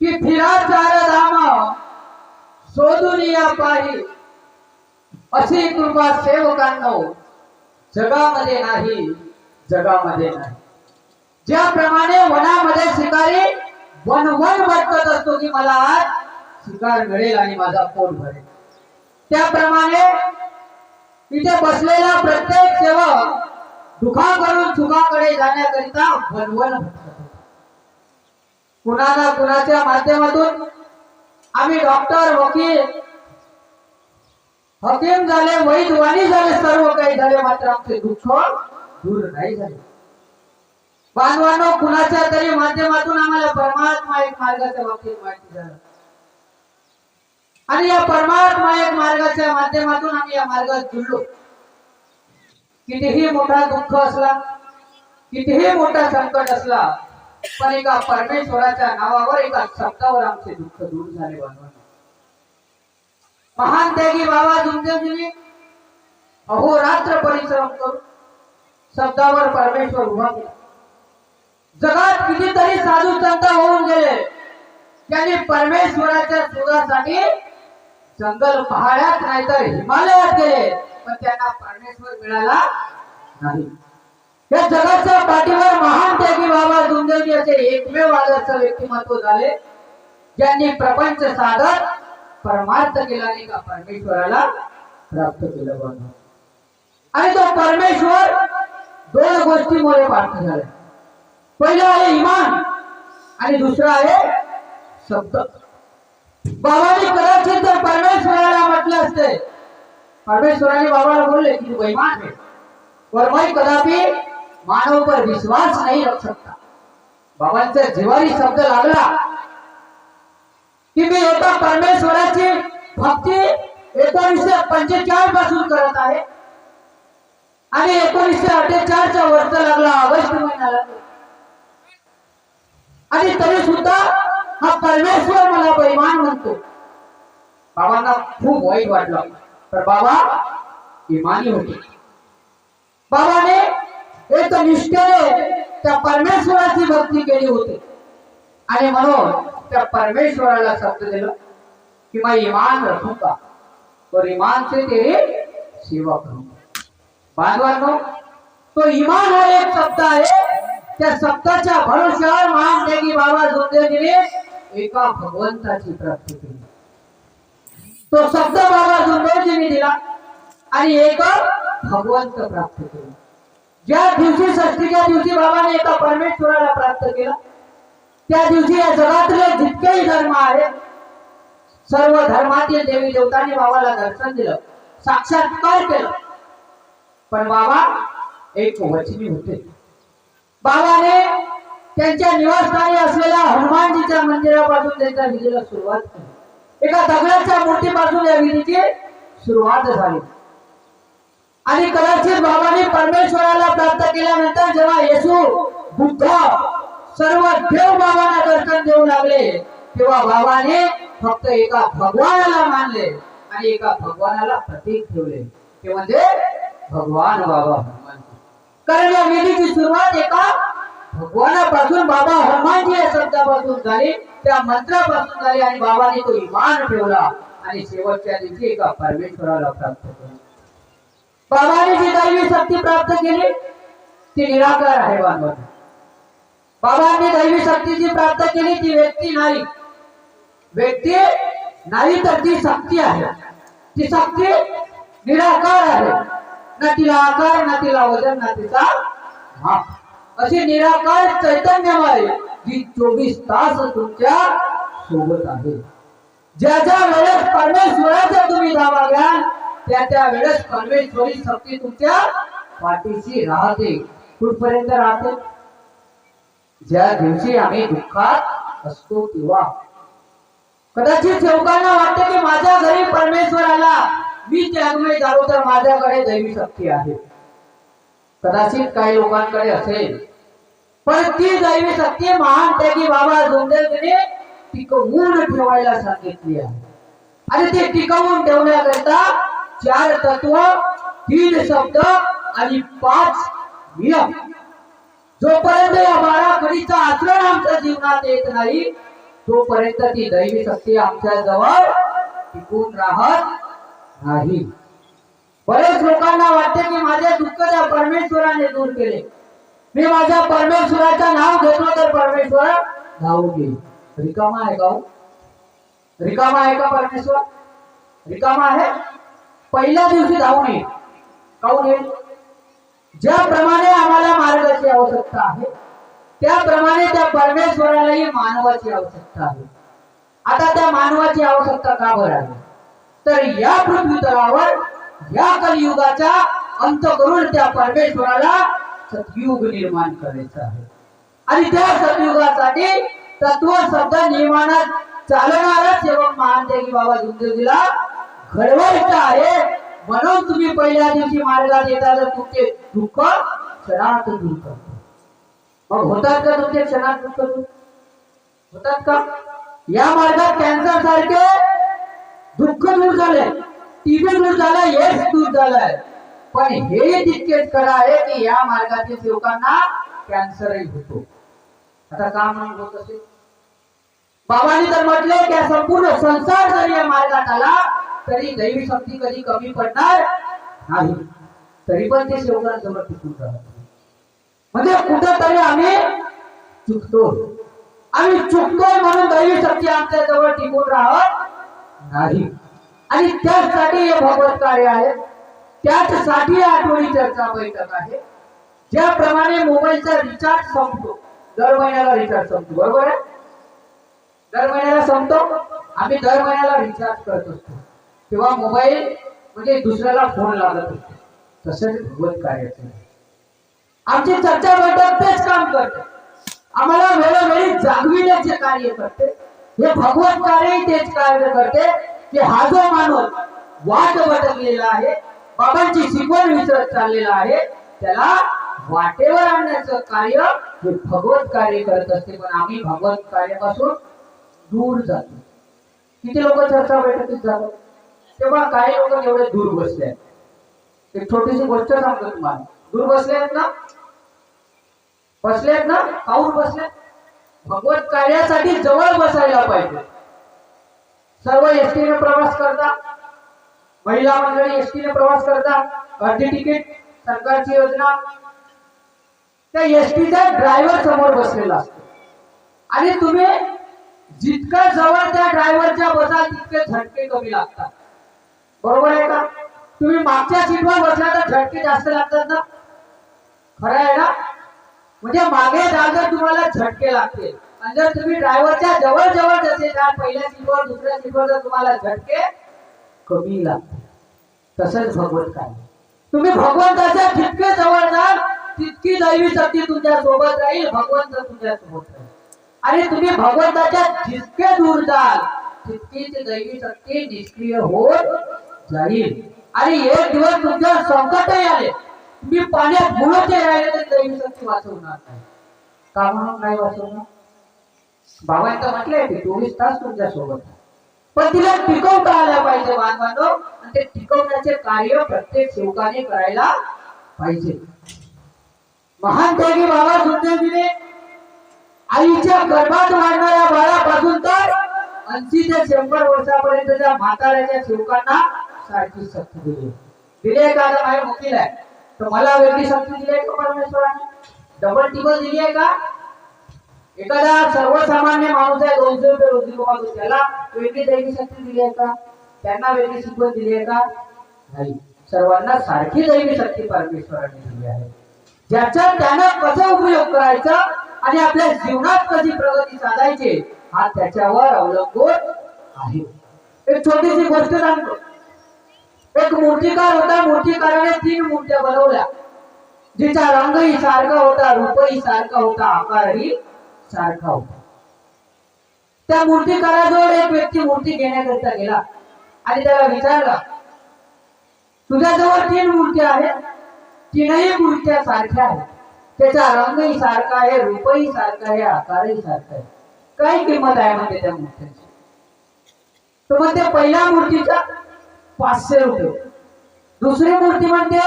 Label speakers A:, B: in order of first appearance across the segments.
A: की फिरा चार धाम शोधून या पाही अशी कृपा सेवकांनो जगामध्ये नाही जगामध्ये नाही. ज्याप्रमाणे वनामध्ये शिकारी वनवन भटकत असतो की मला आज शिकार मिळेल आणि माझा पोट भरेल. त्याप्रमाणे तिथे बसलेला प्रत्येक सेवक दुखा करून सुखाकडे जाण्याकरिता वनवन भटकत कुणाला कुणाच्या माध्यमातून? आम्ही डॉक्टर वकील हकीम झाले वैद्यवाणी झाले सर्व काही झाले मात्र आमचे दुःख दूर नाही झाले. बांधवांनो कुणाच्या तरी माध्यमातून आम्हाला परमात्मा एक मार्गाच्या बाबतीत माहिती झालं. आणि या परमात्मा एक मार्गाच्या माध्यमातून आम्ही या मार्गात जुळलो. कितीही मोठा दुःख असला कितीही मोठा संकट असला पण एका परमेश्वराच्या नावावर एका शब्दावर आमचे दुःख दूर झाले बांधवांनो महान त्यागी बाबा दुर्देवजीने अहोरात्र परिश्रम करून शब्दावर परमेश्वर उभा केला. जगात कितीतरी साधू संत होऊन गेले. त्यांनी परमेश्वराच्या शोधासाठी जंगल पहाड्यात नाहीतर हिमालयात गेले पण त्यांना परमेश्वर मिळाला नाही. या जगाच्या पाठीवर महान त्यागी बाबा दुंदेवजी असे एकमेव आदर्श व्यक्तिमत्व झाले. ज्यांनी प्रपंच साधत परमार्थ केला आणि का परमेश्वराला प्राप्त केलं बघ. आणि तो परमेश्वर दोन गोष्टीमुळे प्राप्त झाला. पहिलं आहे इमान आणि दुसरं आहे शब्द. बाबानी कदाचित जर परमेश्वराला म्हटलं असते. परमेश्वराने बाबाला बोलले की तू बेईमान आहे. और कदापि मानव पर विश्वास नहीं रख सकता बाबांचा जिवारी शब्द लागला. की मी एका परमेश्वराची भक्ती एकोणीसशे पंचेचाळीसपासून करत आहे. आणि एकोणीसशे अठ्ठेचाळचा वर्ष लागला ऑगस्ट महिन्याला. आणि तरी सुद्धा हा परमेश्वर मला बैमान म्हणतो. बाबांना खूप वाईट वाटलं. तर बाबा इमानी होते. बाबाने एक निष्ठेने त्या परमेश्वराची भक्ती केली होती. आणि म्हणून त्या परमेश्वराला शब्द दिलं कि मैं ईमान रखूंगा और ईमान से तेरी सेवा करूंगा. बांधवांनो तो ईमान हा एक शब्द आहे. त्या शब्दाच्या भरोश्यावर महान त्यागी बाबा जोंदेजीने एका भगवंताची प्राप्ती केली. तो शब्द बाबा जोंदेजीने दिला आणि एक भगवंत प्राप्त केला. ज्या दिवशी षष्टीच्या दिवशी बाबाने एका परमेश्वराला प्राप्त केला त्या दिवशी या जगातले जितकेही धर्म आहेत सर्व धर्मातील देवी देवतांनी बाबाला दर्शन दिलं साक्षात्कार केलं. पण बाबा एक वचनी होते. बाबाने त्यांच्या निवासस्थानी असलेल्या हनुमानजीच्या मंदिरापासून त्यांच्या विधीला सुरुवात केली. एका दगडाच्या मूर्तीपासून या विधीची सुरुवात झाली. आणि कदाचित बाबाने परमेश्वराला प्राप्त केल्यानंतर जेव्हा येशू बुद्ध सर्व देव बाबांना दर्शन देऊ लागले तेव्हा बाबाने फक्त एका भगवानाला मानले आणि एका भगवानाला प्रतीक ठेवले. ते म्हणजे भगवान बाबा हनुमान. कारण या वेदीची सुरुवात एका भगवानापासून बाबा हनुमानजी या शब्दापासून झाली त्या मंत्रापासून झाली आणि बाबाने तो इमान ठेवला आणि शेवटच्या दिवशी एका परमेश्वराला प्राप्त केला. बाबाने जी दैवी शक्ती प्राप्त केली ती निराकार आहे बांधव बाबांनी दैवी शक्ती जी प्राप्त केली ती व्यक्ती नाही. व्यक्ती नाही तर ती शक्ती आहे. ती शक्ती निराकार आहे. ना तिला आकार ना तिला वजन ना तिचा माप अशी निराकार चैतन्यमय जी चोवीस तास तुमच्यासोबत आहे. ज्या ज्या वेळेस परमेश्वराचा तुम्ही धावा घ्याल त्या त्या वेळेस परमेश्वरी शक्ती तुमच्या पाठीशी राहते. कुठपर्यंत राहते? ज्या दिवशी आम्ही दुःखात असतो तेव्हा. कदाचित सेवकांना वाटते की माझ्या घरी परमेश्वर आला. मी त्यामुळे झालो तर माझ्याकडे दैवी शक्ती आहे. कदाचित काही लोकांकडे असेल. पण ती दैवी शक्ती महान त्यागी बाबा जोंदेवने टिकवून ठेवायला सांगितली आहे. आणि ते टिकवून ठेवण्या चार तत्व तीन शब्द आणि पाच नियम. जोपर्यंत या बारा कडीचा आचरण आमच्या जीवनात येत नाही तोपर्यंत ती दैवी शक्ती आमच्या जवळ टिकून राहत नाही. बरेच लोकांना वाटते की माझे दुःख त्या परमेश्वराने दूर केले. मी माझ्या परमेश्वराचं नाव घेतलं तर परमेश्वर धावून घेईल रिकामा आहे का हो? रिकामा आहे का परमेश्वर? रिकामा आहे? पहिल्या दिवशी धावून येईल काहून येईल ज्याप्रमाणे आम्हाला मार्गाची आवश्यकता आहे त्याप्रमाणे त्या परमेश्वरालाही मानवाची आवश्यकता आहे. आता त्या मानवाची आवश्यकता का बरं आहे? तर या पृथ्वीतलावर या कलियुगाचा अंत करून त्या परमेश्वराला सतयुग निर्माण करायचं आहे. आणि त्या सतयुगासाठी तत्व शब्द निर्माणात चालणारा सेवक महान देवी बाबा दुर्देवीला घडवायचं आहे. म्हणून तुम्ही पहिल्या दिवशी मार्गात येता तर तुमचे दुःख क्षणात दूर करतो. मग होतात का तुमचे क्षणात दुःख होतात का? या मार्गात कॅन्सर सारखे दुःख दूर झाले टीबी दूर झाला एड्स दूर झालाय पण हे तितकेच खरं आहे की या मार्गातील लोकांना कॅन्सरही होतो. आता का म्हणून होत असेल? बाबांनी तर म्हटले की संपूर्ण संसार जरी या मार्गात आला तरी दैवी शक्ती कधी कमी पडणार नाही. तरी पण ते सेवकांजवळ टिकून राहत म्हणजे कुठंतरी आम्ही चुकतो. आम्ही चुकतोय म्हणून दैवी शक्ती आमच्या जवळ टिकून राहत नाही. आणि त्याचसाठी हे भगवत कार्य आहे. त्याचसाठी आठवणी चर्चा बैठक आहे. ज्याप्रमाणे मोबाईलचा रिचार्ज संपतो. दर महिन्याला रिचार्ज संपतो. बरोबर आहे? दर महिन्याला संपतो. आम्ही दर महिन्याला रिचार्ज करत असतो. तेव्हा मोबाईल म्हणजे दुसऱ्याला फोन लागत होते. तसंच भगवत कार्याचं. आमची चर्चा बैठक तेच काम करते. आम्हाला वेळोवेळी जागविण्याचे कार्य करते. हे भगवत कार्य तेच कार्य करते की हा जो माणूस वाट भटकलेला आहे बाबांची शिकवण विसरत चाललेला आहे त्याला वाटेवर आणण्याचं कार्य हे भगवत कार्य करत असते. पण आम्ही भगवत कार्यापासून दूर जातो. किती लोक चर्चा बैठकीत जातात? तेव्हा काही लोक एवढे दूर बसले आहेत. एक छोटीशी गोष्ट सांगतो तुम्हाला. दूर बसले आहेत ना? बसले आहेत ना? काऊन बसलेत भगवत कार्यासाठी जवळ बसायला पाहिजे. सर्व एसटीने प्रवास करता. महिला मंडळी एसटीने प्रवास करता. अर्धी तिकीट सरकारची योजना. त्या एसटीचा ड्रायव्हर समोर बसलेला असतो. आणि तुम्ही जितकं जवळ त्या ड्रायव्हरच्या बसा तितके झटके कमी लागतात. बरोबर आहे का? तुम्ही मागच्या सीटवर बसला तर झटके जास्त लागतात ना? खरं आहे ना? म्हणजे मागे जागा तुम्हाला झटके लागतील. आणि जर तुम्ही ड्रायव्हरच्या जवळ जवळ जसे जाल पहिल्या सीटवर दुसऱ्या सीटवर जर तुम्हाला झटके कमी लागतील. तसंच भगवंत काय तुम्ही भगवंताच्या जितके जवळ जाल तितकी दैवी शक्ती तुमच्यासोबत राहील भगवंत तुमच्यासोबत राहील. आणि तुम्ही भगवंताच्या जितके दूर जाल तितकीच दैवी शक्ती निष्क्रिय होत जाईल. आणि एक दिवस तुमच्या संकट आले. तुम्ही पाण्यात बुडते राहिले तर दैवी शक्ती वाचवणार नाही. का म्हणून नाही वाचवणार? बाबा तर म्हटलंय की चोवीस तास तुमच्यासोबत पण तिला टिकवता आल्या पाहिजे बांधवांनो आणि ते टिकवण्याचे कार्य प्रत्येक सेवकाने करायला पाहिजे. महान देवी बाबा सुखदेवजीने आईच्या गर्भात वाढणाऱ्या बाळापासून तर ऐंशी ते शंभर वर्षापर्यंतच्या म्हाताऱ्याच्या सेवकांना सारखी शक्ती दिली. दिली आहे का माझ्या वकील आहे तर मला वेगळी शक्ती दिली आहे का परमेश्वराने? डबल टिबल दिली आहे का? एखादा सर्वसामान्य माणूस आहे दोनशे रुपये रोजी कमावतो त्याला वेगळी दैवी शक्ती दिली आहे का? त्यांना वेगळी शिकवण दिली आहे का? नाही. सर्वांना सारखी दैवी शक्ती परमेश्वराने दिली आहे. ज्याचा त्यानं कसा उपयोग करायचा आणि आपल्या जीवनात कशी प्रगती साधायची हा त्याच्यावर अवलंबून आहे. एक छोटीशी गोष्ट सांगतो. एक मूर्तिकार होता? मूर्तिकाराने तीन मूर्त्या बनवल्या. जिचा रंगही सारखा होता रूपही सारखा होता आकारही सारखा होता. त्या मूर्तिकाराजवळ एक व्यक्ती मूर्ती घेण्याकरिता गेला आणि त्याला विचारला तुझ्याजवळ तीन मूर्त्या आहेत. तीनही मूर्त्या सारख्या आहेत. त्याचा रंगही सारखा आहे रूपही सारखा आहे आकारही सारखा आहे. काय किंमत आहे म्हणजे त्या मूर्त्याची. तो त्या पहिल्या मूर्तीचा पाचशे रुपये. दुसरी मूर्ती म्हणते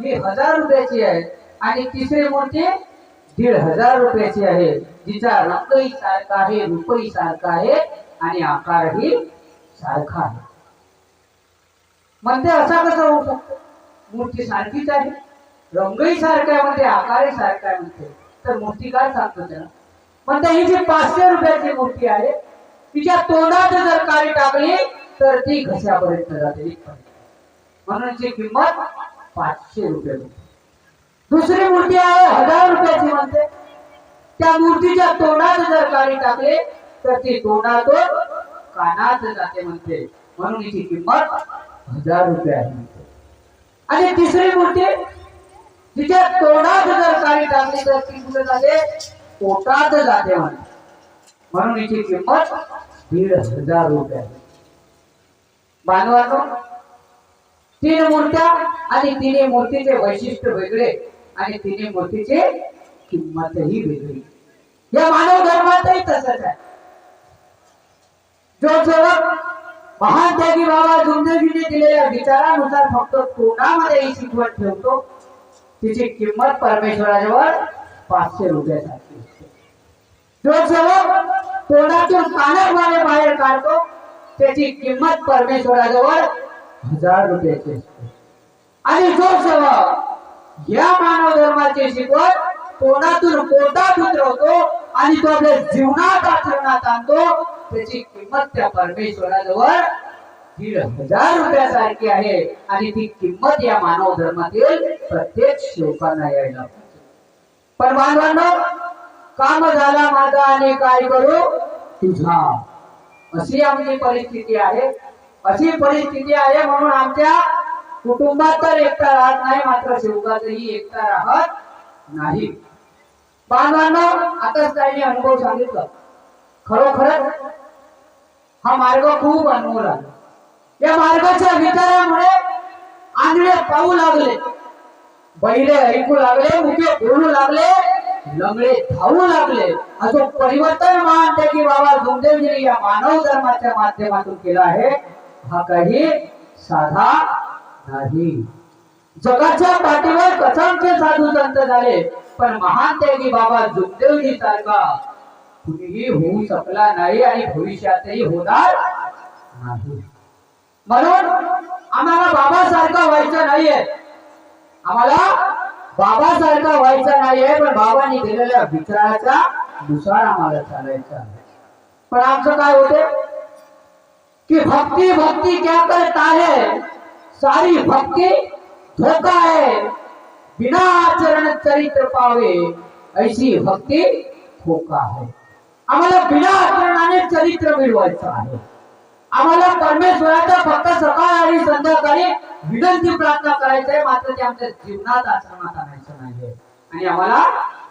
A: ही हजार रुपयाची आहे. आणि तिसरी मूर्ती दीड हजार रुपयाची आहे. जिचा रंगही सारखा आहे रूपही सारखा आहे आणि आकारही सारखा आहे. म्हणते असा कसा होऊ शकतो? मूर्ती सारखीच आहे रंगही सारखा आहे म्हणते आकारही सारखा आहे म्हणते तर मूर्ती काय सांगतो त्याला? म्हणते ही जी पाचशे रुपयाची मूर्ती आहे तिच्या तोंडात जर काळी टाकली तर ती घशापर्यंत जाते? म्हणून ची किंमत पाचशे रुपये दुसरी मूर्ती आहे हजार रुपयाची म्हणते. त्या मूर्तीच्या तोंडात जर काळी टाकले तर ती तोंडातून कानात जाते म्हणते. म्हणून हिची किंमत हजार रुपये आहे म्हणते. आणि तिसरी मूर्ती तिच्या तोंडात जर काळी टाकली तर ती कुठे जाते? पोटात जाते म्हणते. म्हणून हिची किंमत दीड हजार रुपये आहे. बांधवांनो तीन मूर्त्या आणि तिन्ही मूर्तीचे वैशिष्ट्य वेगळे आणि तिन्ही मूर्तीचे किंमतही वेगळी. या मानव धर्मातही तसंच आहे. जो सेवक महान त्यागी बाबा जुमदेवीने दिलेल्या विचारानुसार फक्त तोंडामध्ये ही शिकवण ठेवतो तिची किंमत परमेश्वराजवळ पाचशे रुपयासाठी असते. जो सेवक तोंडातून कानाद्वारे बाहेर काढतो त्याची किंमत परमेश्वराजवळ हजार रुपयाची असते. आणि जो सह या मानव धर्माची शिकवण तोंडातून पोटात उतरवतो आणि तो आपल्या जीवनात आचरणात आणतो त्याची किंमत त्या परमेश्वराजवळ दीड हजार रुपयासारखी आहे. आणि ती किंमत या मानव धर्मातील प्रत्येक श्लोकांना यायला पण बांधवांनो काम झाला माझा आणि काय करू? तुझा. अशी आमची परिस्थिती आहे. अशी परिस्थिती आहे म्हणून आमच्या कुटुंबात तर एकटा राहत नाही मात्र शिवकातही एकटा राहत नाही. बांधवांना आताच काही अनुभव सांगितलं. खरोखरच हा मार्ग खूप अनमोल आहे. या मार्गाच्या विचारामुळे आंधळे पाहू लागले बैले ऐकू लागले मुके बोलू लागले लंगडे धावू लागले. असं परिवर्तन मानते की बाबा जोमदेवजीने या मानव धर्माच्या माध्यमातून केला आहे. हा काही साधा नाही. जगाच्या पाठीवर कसांचे साधू संत झाले पण महान त्यागी बाबा जुगदेवजी सारखा कुणीही होऊ शकला नाही आणि भविष्यातही होणार नाही. म्हणून आम्हाला बाबासारखं व्हायचं नाहीये. आम्हाला बाबासारखा व्हायचा नाहीये पण बाबांनी दिलेल्या विचाराचा दुसरा आम्हाला चालायचा आहे. पण आमचं काय होते? कि भक्ती भक्ती क्या करता है? सारी भक्ती धोका है। बिना आचरण चरित्र पावे ऐसी भक्ती धोका आहे आम्हाला बिना आचरणाने चरित्र मिळवायचं आहे. आम्हाला परमेश्वराचा फक्त सकाळ आणि संध्याकाळी विनंती प्रार्थना करायचं आहे मात्र ते आमच्या जीवनात आचरणात आणायचं नाहीये. आणि आम्हाला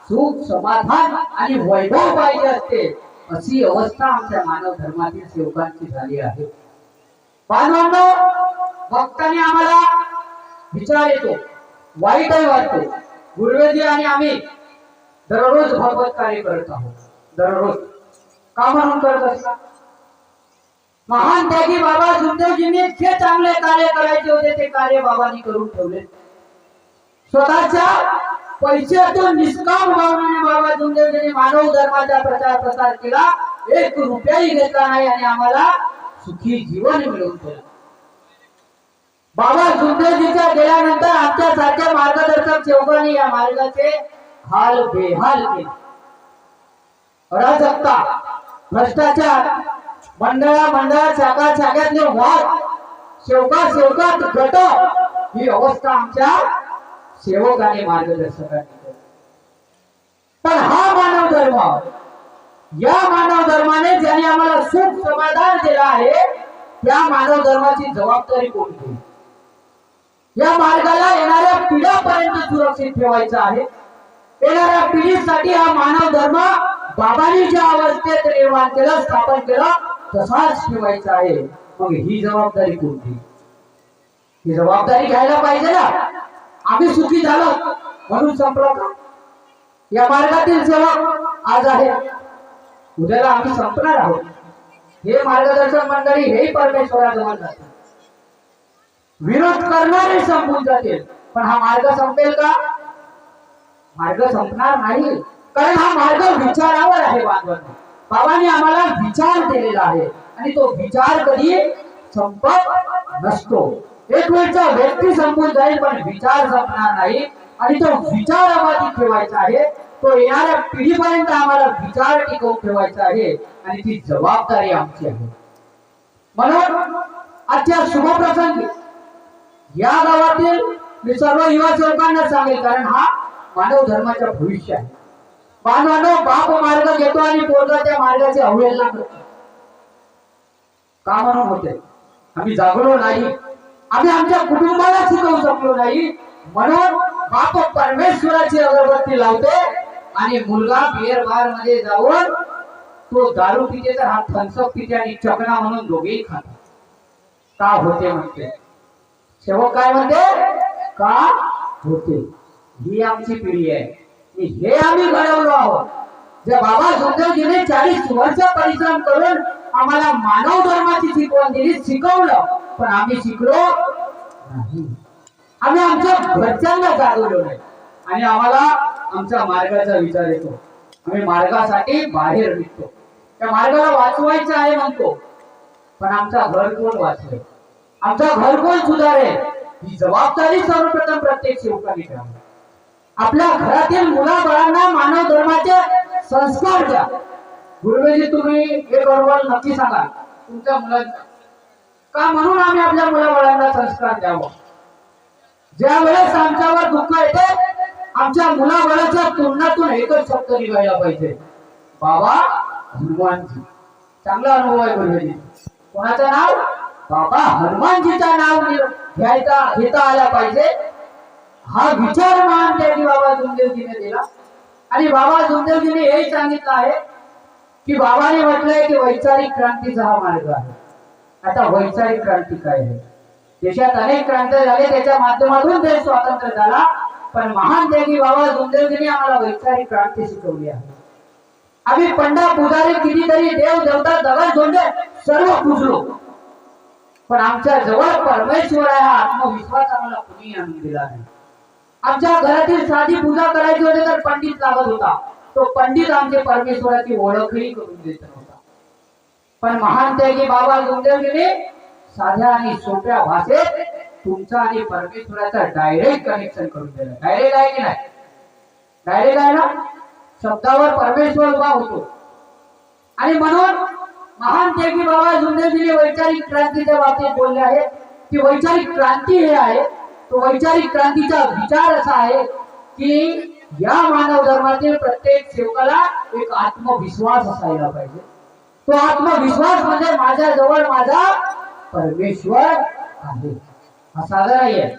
A: सुख समाधान आणि वैभव पाहिजे असते. अशी अवस्था आमच्या मानव धर्मातील सेवकांची झाली आहे. बांधवांनो भक्ताने आम्हाला विचार येतो. वाईटही वाटतो. गुरुवेदी आणि आम्ही दररोज भगवत कार्य करत आहोत. दररोज. का म्हणून करत असतात महान त्यागी बाबा सुखदेवजींनी जे चांगले कार्य करायचे होते ते कार्य बाबांनी करून ठेवले. स्वतःच्या पैशातून निष्काम भावनाने बाबा सुखदेवजींनी मानव धर्माचा प्रचार प्रसार केला. एक रुपयाही घेतला नाही आणि आम्हाला सुखी जीवन मिळवून दिलं. बाबा सुखदेवजीच्या गेल्यानंतर आमच्या सारख्या मार्गदर्शक सेवकांनी या मार्गाचे हाल बेहाल केले. अराजकता भ्रष्टाचार मंडळा मंडळा शाखा शाखेतले वाद. शेवका शेवकात गट. ही अवस्था आमच्या सेवक आणि मार्गदर्शकांनी पण हा मानव धर्म या मानव धर्माने ज्याने आम्हाला सुख समाधान दिलं आहे त्या मानव धर्माची जबाबदारी कोणती या मार्गाला येणाऱ्या पिढ्यापर्यंत सुरक्षित ठेवायचं आहे. येणाऱ्या पिढीसाठी हा मानव धर्म बाबांनी ज्या अवस्थेत निर्माण केला स्थापन केला तसाच ठेवायचा आहे. मग ही जबाबदारी कोणती? ही जबाबदारी घ्यायला पाहिजे ना. आम्ही सुखी झालो म्हणून संपला का या मार्गातील सेवक आज आहे. उद्याला आम्ही संपणार आहोत. हे मार्गदर्शन मंडळी हे परमेश्वराजवळ जातील. विरोध करणारे संपून जातील. पण हा मार्ग संपेल का? मार्ग संपणार नाही. कारण हा मार्ग विचारावर आहे बांधवांना भावाने आम्हाला विचार केलेला आहे. आणि तो विचार कधी संपत नसतो. एक वेळचा व्यक्ती संपून जाईल पण विचार संपणार नाही. आणि तो विचार आम्हाला ठेवायचा आहे. तो येणाऱ्या पिढीपर्यंत आम्हाला विचार टिकवून ठेवायचा आहे. आणि ती जबाबदारी आमची आहे. म्हणून आजच्या शुभप्रसंगी या गावातील मी सर्व युवा सेवकांना सांगेल कारण हा मानव धर्माचा भविष्य आहे. बांधवांनो बाप मार्ग घेतो आणि पोरगा त्या मार्गाची अवहेलना करतो. का म्हणून होते. आम्ही जागलो नाही. आम्ही आमच्या कुटुंबाला शिकवू शकलो नाही. म्हणून बाप परमेश्वराची अगरबत्ती लावतो आणि मुलगा बिअर बारमध्ये जाऊन तो दारू पिते तर हा थनसप पिते आणि चकना म्हणून दोघेही खातो का होते म्हणते सेवक काय म्हणते? का होते? ही आमची पिढी आहे. की हे आम्ही घडवलो आहोत. जे बाबा सुंदरजीने चाळीस वर्ष परिश्रम करून आम्हाला मानव धर्माची शिकवण दिली शिकवलं पण आम्ही शिकलो नाही. आम्ही आमच्या घरच्यांना जागवलो नाही. आणि आम्हाला आमच्या मार्गाचा विचार येतो. आम्ही मार्गासाठी बाहेर निघतो. त्या मार्गाला वाचवायचं आहे म्हणतो पण आमचा घर कोण वाचवेल? आमचा घर कोण सुधारेल? ही जबाबदारी सर्वप्रथम प्रत्येक सेवकाने घ्यावी. आपल्या घरातील मुला बाळांना मानव धर्माचे संस्कार द्या. गुरुजी तुम्ही एक बरोबर नक्की सांगा. तुमच्या मुलांना. का म्हणून आम्ही आपल्या मुलाबाळांना संस्कार द्यावं? ज्या वेळेस आमच्यावर दुःख येते आमच्या मुलाबाळाच्या तोंडातून एकच शब्द निघायला पाहिजे. बाबा हनुमानजी. चांगला अनुभव आहे गुरुजी. कोणाचं नाव? बाबा हनुमानजीचं नाव घ्यायचा घेता आला पाहिजे. हा विचार मान त्यांनी बाबा जुमदेवजीने दिला. आणि बाबा जुमदेवजीने हे सांगितलं आहे की बाबाने म्हटलंय की वैचारिक क्रांतीचा हा मार्ग आहे. आता वैचारिक क्रांती काय आहे? देशात अनेक क्रांती झाले त्याच्या माध्यमातून देश स्वातंत्र्य झाला पण महान त्यागी बाबा जुमदेवजीने आम्हाला वैचारिक क्रांती शिकवली आहे. आम्ही पंडा पुजारी कितीतरी देव देवता दगड झोंडे सर्व पुजलो. पण आमच्या जवळ परमेश्वर आहे हा आत्मविश्वास आम्हाला कुणी आणून दिला नाही. आमच्या घरातील साधी पूजा करायची होती तर पंडित लागत होता. तो पंडित आमचे परमेश्वराची ओळखही करून देत नव्हता. पण महान त्यागी बाबा गुंदेवजीने साध्या आणि सोप्या भाषेत तुमचा आणि परमेश्वराचा डायरेक्ट कनेक्शन करून दिलं. डायरेक्ट आहे की नाही? डायरेक्ट आहे ना? शब्दावर परमेश्वर उभा होतो. आणि म्हणून महान त्यागी बाबा जुंदेजीने वैचारिक क्रांतीच्या बाबतीत बोलले आहे. की वैचारिक क्रांती हे आहे. वैचारिक क्रांतीचा विचार असा आहे की या मानव धर्मातील प्रत्येक सेवकाला एक आत्मविश्वास असायला पाहिजे. तो आत्मविश्वास म्हणजे माझ्या जवळ माझा परमेश्वर आहे. असा नाही आहे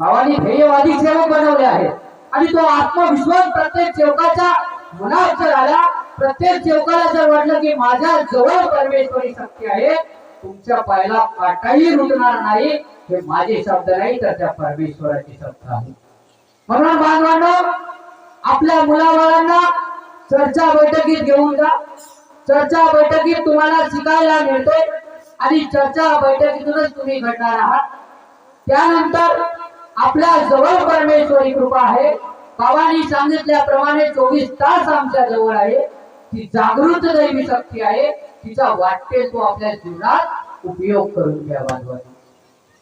A: भावानी ध्येयवादी सेवक बनवले आहेत. आणि तो आत्मविश्वास प्रत्येक सेवकाच्या मनात जर आला प्रत्येक सेवकाला जर वाटलं की माझ्या जवळ परमेश्वरी शक्ती आहे तुमच्या पायाला काटाही रुजणार नाही. हे माझे शब्द नाही तर त्या परमेश्वराचे शब्द आहे म्हणून बांधवांना आपल्या मुलाबाळांना चर्चा बैठकीत घेऊन जा. चर्चा बैठकीत तुम्हाला शिकायला मिळते आणि चर्चा बैठकीतूनच तुम्ही घडणार आहात. त्यानंतर आपल्या जवळ परमेश्वरी कृपा आहे. बाबांनी सांगितल्याप्रमाणे चोवीस तास आमच्या जवळ आहे. ती जागृत दैवी शक्ती आहे. तिचा वाटते तो आपल्या जीवनात उपयोग करून घ्यावा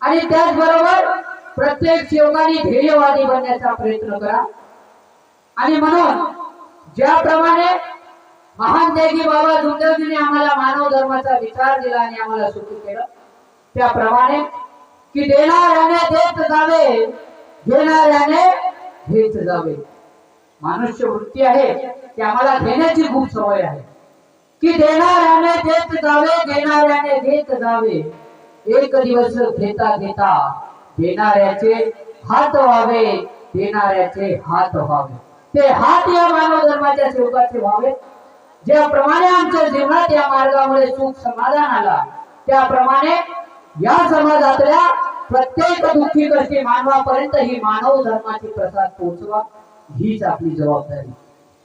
A: आणि त्याचबरोबर प्रत्येक सेवकाने ध्येयवादी बनण्याचा प्रयत्न करा. आणि म्हणून ज्याप्रमाणे महान त्यागी बाबा दुर्देवजीने आम्हाला मानव धर्माचा विचार दिला आणि आम्हाला सुखी केलं त्याप्रमाणे की देणाऱ्याने देत जावे घेणाऱ्याने घेत जावे. मानुष्य वृत्ती आहे की आम्हाला घेण्याची खूप सवय आहे. की देणाऱ्याने देत जावे देणाऱ्याने घेत जावे. एक दिवस घेता घेता देणाऱ्याचे हात व्हावे देणाऱ्याचे हात व्हावे. ते हात या मानव धर्माच्या सेवकाचे व्हावे. ज्याप्रमाणे आमच्या जीवनात या मार्गामुळे सुख समाधान आला त्याप्रमाणे या समाजातल्या प्रत्येक दुःखी कष्टी मानवापर्यंत ही मानव धर्माची प्रसाद पोहोचवा. हीच आपली जबाबदारी.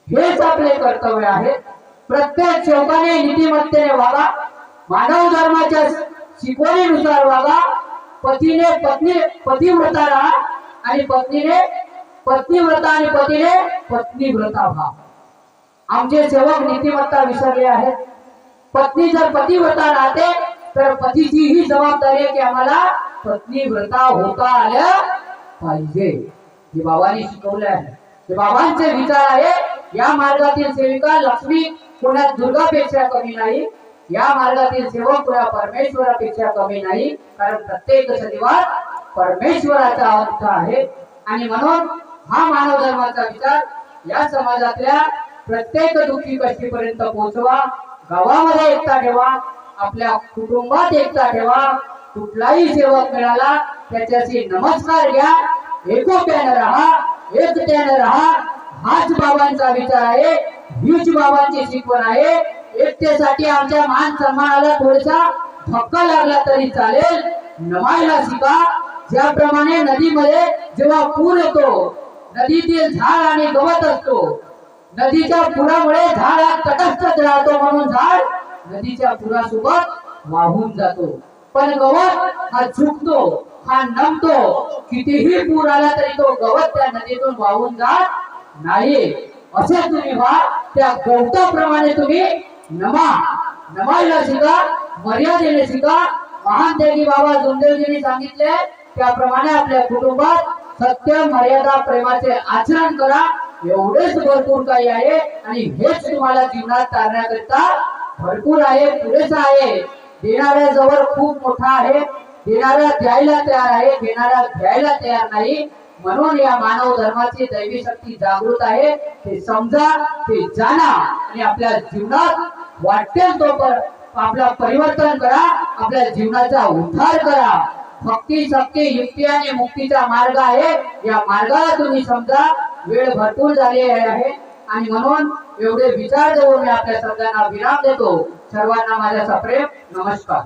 A: हेच आपले कर्तव्य आहे. प्रत्येक सेवकाने नीतिमत्तेने वागा. मानव धर्माच्या शिकवणीनुसार वागा. पतीने पत्नी पतिव्रता राहा आणि पत्नीने पत्नीव्रता आणि पतीने पत्नीव्रता व्हा. आमचे सेवक नीतिमत्ता विसरले आहेत. पत्नी जर पतिव्रता राहते तर पतीची ही जबाबदारी आहे की आम्हाला पत्नी व्रता होता आल्या पाहिजे. हे बाबांनी शिकवले आहे हे बाबांचे विचार आहे या मार्गातील सेविका लक्ष्मी पुण्यात दुर्गापेक्षा कमी नाही. या मार्गातील सेवक पुण्या परमेश्वरापेक्षा कमी नाही. कारण प्रत्येक शनिवार परमेश्वराचा अर्थ आहे. आणि म्हणून हा मानव धर्माचा विचार या समाजातल्या प्रत्येक दुःखी कष्टीपर्यंत पोहोचवा. गावामध्ये एकता ठेवा. आपल्या कुटुंबात एकता ठेवा. कुठलाही सेवक मिळाला त्याच्याशी नमस्कार घ्या. एकोप्यानं राहा. एकट्यानं राहा. हाच बाबांचा विचार आहे. हीच बाबांची शिकवण आहे. एकट्यासाठी आमच्या मान सन्मानाला थोडासा धक्का लागला तरी चालेल. नमायला शिका. ज्याप्रमाणे नदीमध्ये जेव्हा पूर येतो नदीतील झाड आणि गवत असतो नदीच्या पुरामुळे झाड हा तटस्थच राहतो म्हणून झाड नदीच्या पुरासोबत वाहून जातो. पण गवत हा झुकतो हा नमतो. कितीही पूर आला तरी तो गवत त्या नदीतून वाहून जात नाही. असे तुम्ही व्हा त्या गवताप्रमाणे तुम्ही नमा नमायला शिका मर्यादेने शिका. महान त्यागी बाबा जोंदेवजींनी सांगितले त्याप्रमाणे आपल्या कुटुंबात सत्य मर्यादा प्रेमाचे आचरण करा. एवढेच भरपूर काही आहे आणि हेच तुम्हाला जीवनात तारण्याकरिता भरपूर आहे पुरेसा आहे. देणाऱ्या जवळ खूप मोठा आहे. देणारा द्यायला तयार आहे घेणारा घ्यायला तयार नाही. म्हणून या मानव धर्माची दैवी शक्ती जागृत आहे. ते समजा ते जाणा आणि आपल्या जीवनात वाटेल तो पर आपला परिवर्तन करा आपल्या जीवनाचा उद्धार करा. भक्ती शक्ती युक्ती आणि मुक्तीचा मार्ग आहे. या मार्गाला तुम्ही समजा वेळ भरपूर झाली आहे. आणि म्हणून एवढे विचार देऊन मी आपल्या शब्दांना विराम देतो. सर्वांना माझ्या प्रेम नमस्कार.